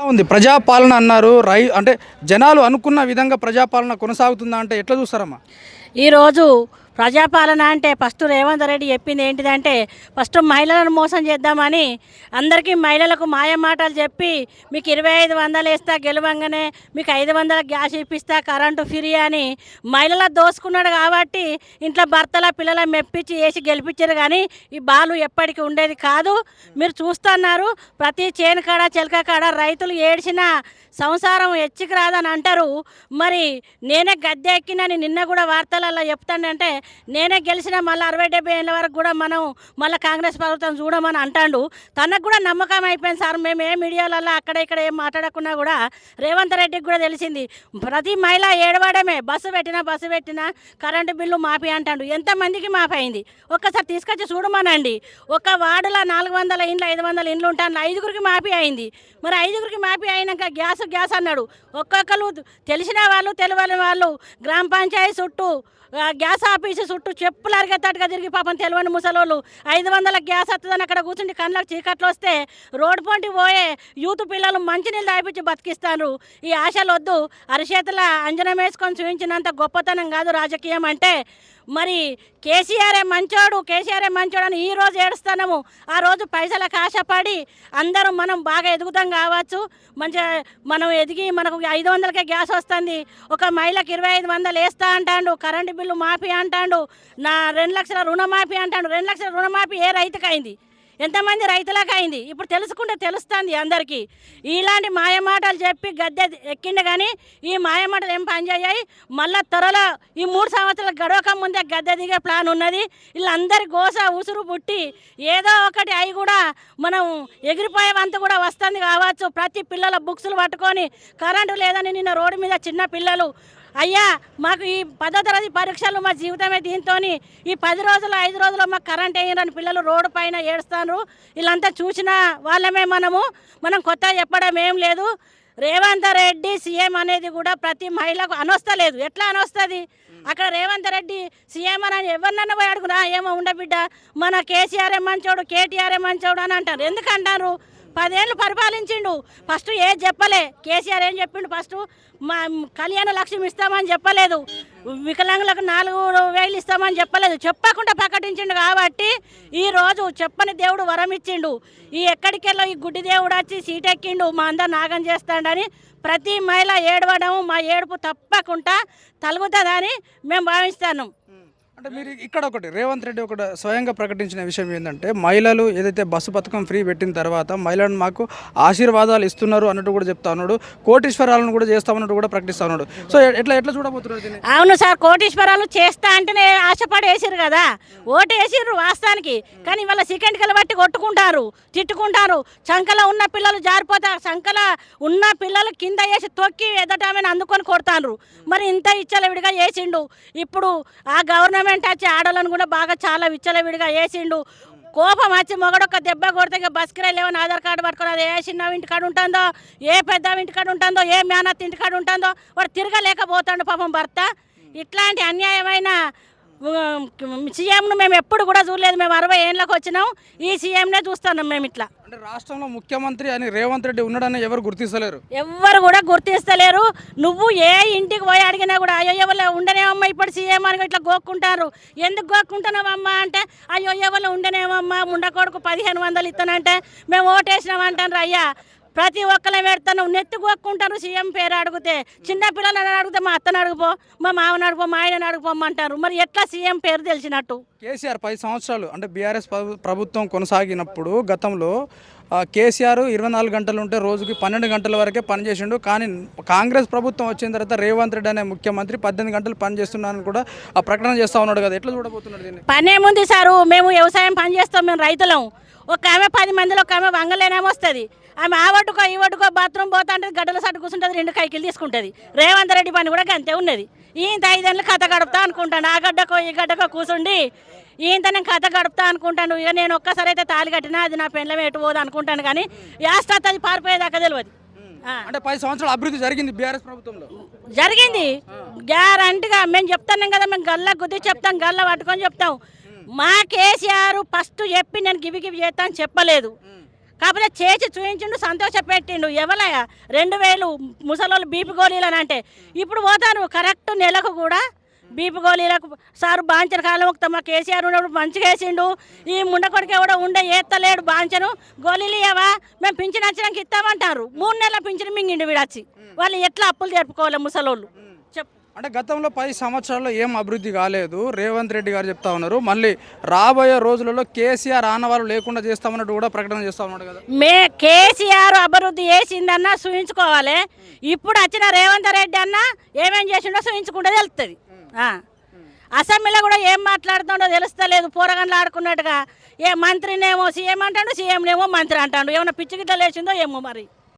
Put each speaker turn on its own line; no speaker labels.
ఉంది ప్రజాపాలన అన్నారు. రై అంటే జనాలు అనుకున్న విధంగా ప్రజాపాలన కొనసాగుతుందా అంటే ఎట్లా చూస్తారమ్మా?
ఈరోజు ప్రజాపాలన అంటే ఫస్ట్ రేవంత్ రెడ్డి చెప్పింది ఏంటిదంటే ఫస్ట్ మహిళలను మోసం చేద్దామని అందరికీ మహిళలకు మాయమాటలు చెప్పి మీకు ఇరవై ఐదు వందలు వేస్తా గెలవంగానే మీకు ఐదు వందల గ్యాస్ ఇప్పిస్తా కరెంటు ఫ్రీ అని మహిళల దోసుకున్నాడు కాబట్టి ఇంట్లో భర్తల పిల్లల మెప్పించి వేసి గెలిపించారు కానీ ఈ బాలు ఎప్పటికీ ఉండేది కాదు. మీరు చూస్తున్నారు ప్రతి చేను కాడ చిలక కాడ రైతులు ఏడ్చిన సంసారం ఎచ్చికి రాదని అంటారు. మరి నేనే గద్దె ఎక్కినని నిన్న కూడా వార్తలలో చెప్తానంటే నేనే గెలిచిన మళ్ళీ అరవై డెబ్బై ఏళ్ళ వరకు కూడా మనం మళ్ళీ కాంగ్రెస్ ప్రభుత్వం చూడమని అంటాడు. తనకు కూడా నమ్మకం అయిపోయింది సార్. మేము ఏ మీడియాలలో అక్కడ ఇక్కడ ఏం మాట్లాడకున్నా కూడా రేవంత్ రెడ్డికి కూడా తెలిసింది. ప్రతి మహిళ ఏడవడమే. బస్సు పెట్టినా బస్సు పెట్టినా కరెంటు బిల్లు మాఫీ అంటాడు. ఎంతమందికి మాఫీ అయింది? ఒక్కసారి తీసుకొచ్చి చూడమనండి. ఒక వార్డులో నాలుగు వందల ఇండ్లు ఐదు వందల ఇండ్లు ఉంటాను ఐదుగురికి మాఫీ అయింది. మరి ఐదుగురికి మాఫీ అయినాక గ్యాస్ గ్యాస్ అన్నాడు. ఒక్కొక్కరు తెలిసిన వాళ్ళు తెలియని వాళ్ళు గ్రామ పంచాయతీ చుట్టూ గ్యాస్ ఆఫీస్ చుట్టూ చెప్పులు అరిగేటట్టుగా తిరిగి పాపం తెలియని ముసలోళ్ళు. ఐదు వందల గ్యాస్ వస్తుందని అక్కడ కూర్చుంటే కళ్ళకు చీకట్లు వస్తే రోడ్డు పొంటి పోయే యూత్ పిల్లలు మంచినీళ్ళు తాగిపించి బతికిస్తారు. ఈ ఆశలు వద్దు అరిచేతుల అంజనం వేసుకొని చూపించినంత గొప్పతనం కాదు రాజకీయం అంటే. మరి కేసీఆరే మంచోడు కేసీఆరే మంచోడు అని ఈ రోజు ఏడుస్తున్నాము. ఆ రోజు పైసలకు ఆశపడి అందరూ మనం బాగా ఎదుగుతాం కావచ్చు. మంచిగా మనం ఎదిగి మనకు ఐదు వందలకే గ్యాస్ వస్తుంది. ఒక మహిళకి ఇరవై ఐదు వందలు వేస్తా అంటాడు. కరెంటు బిల్లు మాఫీ అంటాడు. నా రెండు లక్షల రుణమాఫీ అంటాడు. రెండు లక్షల రుణమాఫీ ఏ రైతుకు అయింది ఎంతమంది రైతులకు అయింది ఇప్పుడు తెలుసుకుంటే తెలుస్తుంది అందరికీ. ఇలాంటి మాయమాటలు చెప్పి గద్దె ఎక్కిండు కానీ ఈ మాయమాటలు ఏం పనిచేయాయి మళ్ళా త్వరలో ఈ మూడు సంవత్సరాల గడవక ముందే గద్దె దిగే ప్లాన్ ఉన్నది. వీళ్ళందరి గోస ఉసురు పుట్టి ఏదో ఒకటి అవి కూడా మనం ఎగిరిపోయేవంత కూడా వస్తుంది కావచ్చు. ప్రతి పిల్లల బుక్స్లు పట్టుకొని కరెంటు లేదని నిన్న రోడ్డు మీద చిన్న పిల్లలు అయ్యా మాకు ఈ పదో తరగతి పరీక్షలు మా జీవితమే దీంతో ఈ పది రోజులు ఐదు రోజులు మాకు కరెంట్ వేయరని పిల్లలు రోడ్డు పైన ఏడుస్తారు వీళ్ళంతా చూసిన వాళ్ళమే మనము. మనం కొత్త చెప్పడం ఏం లేదు. రేవంత్ రెడ్డి సీఎం అనేది కూడా ప్రతి మహిళకు అనొస్తలేదు ఎట్లా అనొస్తుంది? అక్కడ రేవంత్ రెడ్డి సీఎం అని ఎవరినన్నా పోయి అడుగురా ఏమో ఉండబిడ్డ మన కేసీఆర్ మంచోడు కేటీఆర్ మంచోడు అని అంటారు. ఎందుకంటారు పదేళ్ళు పరిపాలించిండు. ఫస్ట్ ఏది చెప్పలే. కేసీఆర్ ఏం చెప్పిండు ఫస్ట్? మా కళ్యాణ లక్ష్యం ఇస్తామని చెప్పలేదు. వికలాంగులకు నాలుగు వేలు ఇస్తామని చెప్పలేదు. చెప్పకుండా ప్రకటించిండు కాబట్టి ఈ రోజు చెప్పని దేవుడు వరం ఇచ్చిండు. ఈ ఎక్కడికెళ్ళో ఈ గుడ్డి దేవుడు వచ్చి సీట్ ఎక్కిండు. మా అందరు నాగం చేస్తాడని ప్రతి మహిళ ఏడవడం మా ఏడుపు తప్పకుండా తలుగుతుందని మేము భావిస్తాను
అంటే మీరు ఇక్కడ ఒకటి రేవంత్ రెడ్డి ఒకటి స్వయంగా ప్రకటించిన విషయం ఏంటంటే మహిళలు ఏదైతే బస్సు పథకం ఫ్రీ పెట్టిన తర్వాత మహిళలను మాకు ఆశీర్వాదాలు ఇస్తున్నారు అన్నట్టు కూడా చెప్తా ఉన్నాడు. కోటీశ్వరాలను కూడా చేస్తామన్నట్టు కూడా ప్రకటిస్తా ఉన్నాడు. సో ఎట్లా ఎట్లా చూడబోతున్నారు
అవును సార్ కోటీశ్వరాలు చేస్తా అంటేనే ఆశపడి వేసిర్రు కదా. ఓటు వేసిర్రు వాస్తవానికి. కానీ వాళ్ళ సెకండ్ బట్టి కొట్టుకుంటారు తిట్టుకుంటారు. చంకలో ఉన్న పిల్లలు జారిపోతారు చంకలో ఉన్న పిల్లలు కింద వేసి తొక్కి ఎదటామని అందుకొని కొడతారు మరి ఇంత విచ్చలవిడిగా వేసిండు. ఇప్పుడు ఆ గవర్నమెంట్ వచ్చి ఆడలను కూడా బాగా చాలా విచ్చలవిడిగా వేసిండు కోపం వచ్చి మొగడొక్క దెబ్బ కొడితే ఇక బస్కి లేవని ఆధార్ కార్డు పట్టుకుని అది ఏ చిన్న ఇంటికాడ ఉంటుందో? ఏ పెద్ద ఇంటికాడ ఉంటుందో? ఏ మేనత్ ఇంటికాడ ఉంటుందో? వాడు తిరగలేకపోతాడు పాపం భర్త. ఇట్లాంటి అన్యాయమైన సీఎంను మేము ఎప్పుడు కూడా చూడలేదు. మేము అరవై ఏళ్ళకి వచ్చినాం. ఈ సీఎంనే చూస్తున్నాం మేము ఇట్లా.
అంటే రాష్ట్రంలో ముఖ్యమంత్రి అని రేవంత్ రెడ్డి ఉన్నాడని ఎవరు గుర్తిస్తలేరు?
ఎవ్వరు కూడా గుర్తిస్తలేరు. నువ్వు ఏ ఇంటికి పోయి అడిగినా కూడా అయ్యో ఎవరు ఉండనేమమ్మా ఇప్పుడు సీఎం అని ఇట్లా గోక్కుంటారు. ఎందుకు గోక్కుంటున్నావమ్మా అంటే అయ్యో ఎవరు ఉండనేమమ్మా ఉండకొడుకు పదిహేను వందలు ఇస్తానంటే మేము ఓటేసినాం అంటారు అయ్యా. ప్రతి ఒక్కరు పెడతాను నెత్తి సీఎం పేరు అడిగితే చిన్న పిల్లలని అడిగితే మా అత్తను అడుగుపో మా మామ అడుగుపో మా ఆయన అడుగుపోమంటారు మరి ఎట్లా సీఎం పేరు తెలిసినట్టు?
కేసీఆర్ పది సంవత్సరాలు అంటే బీఆర్ఎస్ ప్రభుత్వం కొనసాగినప్పుడు గతంలో కేసీఆర్ ఇరవై నాలుగు గంటలు ఉంటే రోజుకి పన్నెండు గంటల వరకే పనిచేసిండు. కానీ కాంగ్రెస్ ప్రభుత్వం వచ్చిన తర్వాత రేవంత్ రెడ్డి అనే ముఖ్యమంత్రి పద్దెనిమిది గంటలు పని చేస్తున్నానని కూడా ఆ ప్రకటన చేస్తా ఉన్నాడు కదా. ఎట్లా చూడబోతున్నాడు దీన్ని?
పనేముంది సారు మేము వ్యవసాయం పని చేస్తాం మేము రైతులం. ఒక ఆమె పది మందిలో ఒక ఆమె వంగలేనేమో వస్తుంది. ఆమె ఆ వట్టుకో ఈ వట్టుకో బాత్రూమ్ పోతా అంటే గడ్డల సట్టు కూర్చుంటుంది రెండు కైకిలు తీసుకుంటుంది. రేవంత్ రెడ్డి పని కూడా అంతే ఉన్నది. ఈ ఐదేళ్ళు కథ గడుపుతా అనుకుంటాను. ఆ గడ్డకో ఈ గడ్డకో కూర్చుండి ఈయంత నేను కథ గడుపుతా అనుకుంటాను. ఇక నేను ఒక్కసారి అయితే తాళి కట్టినా అది నా పెండ్లం ఎటు పోదు అనుకుంటాను కానీ యాస్టాత్ అది పారిపోయేదాకా తెలియదు.
అంటే పది సంవత్సరాల అభివృద్ధి జరిగింది బీఆర్ఎస్ ప్రభుత్వంలో?
జరిగింది. గ్యారంటీగా మేము చెప్తాను కదా మేము గల్ల గుద్ది చెప్తాం గల్ల పట్టుకొని చెప్తాం. మా కేసీఆర్ ఫస్ట్ చెప్పి నేను గివి గివి చేస్తాను చెప్పలేదు. కాకపోతే చేసి చూయించిండు సంతోష పెట్టిండు. ఎవలయ్య? రెండు వేలు ముసలోళ్ళు బీపీ గోళీలు అని అంటే ఇప్పుడు పోతాను కరెక్ట్ నెలకు కూడా బీపీ గోళీలకు సారు బాంచన కాలం ఒక మా కేసీఆర్ ఉన్నప్పుడు మంచిగా వేసిండు. ఈ ముండకొడికి ఎవడో ఉండే ఏత్తలేడు బాంచను. గోళీలు ఇవ్వవా మేము పింఛన్ వచ్చినాక ఇస్తామంటారు. మూడు నెలల పింఛన్ మింగిండు వీడొచ్చి. వాళ్ళు ఎట్లా అప్పులు జరుపుకోవాలి ముసలోళ్ళు? చెప్పు
అంటే గతంలో పది సంవత్సరాల్లో ఏం అభివృద్ధి కాలేదు. రేవంత్ రెడ్డి గారు చెప్తా ఉన్నారు. మళ్ళీ రాబోయే రోజులలో కేసీఆర్ ఆనవాళ్ళు లేకుండా చేస్తామన్నట్టు కూడా ప్రకటన చేస్తా ఉన్నాడు కదా.
మే కేసీఆర్ అభివృద్ధి చేసిందన్నా చూయించుకోవాలి ఇప్పుడు వచ్చిన రేవంత్ రెడ్డి అన్న ఏమేం చేసిండో చూయించుకుంటే తెలుస్తుంది. అసెంబ్లీలో కూడా ఏం మాట్లాడుతుండో తెలుస్తలేదు పోరగండ్లు ఆడుకున్నట్టుగా. ఏ మంత్రినేమో సీఎం అంటాడు సీఎంనేమో మంత్రి అంటాడు. ఏమైనా పిచ్చి గిట్ల లేచిందో ఏమో మరి.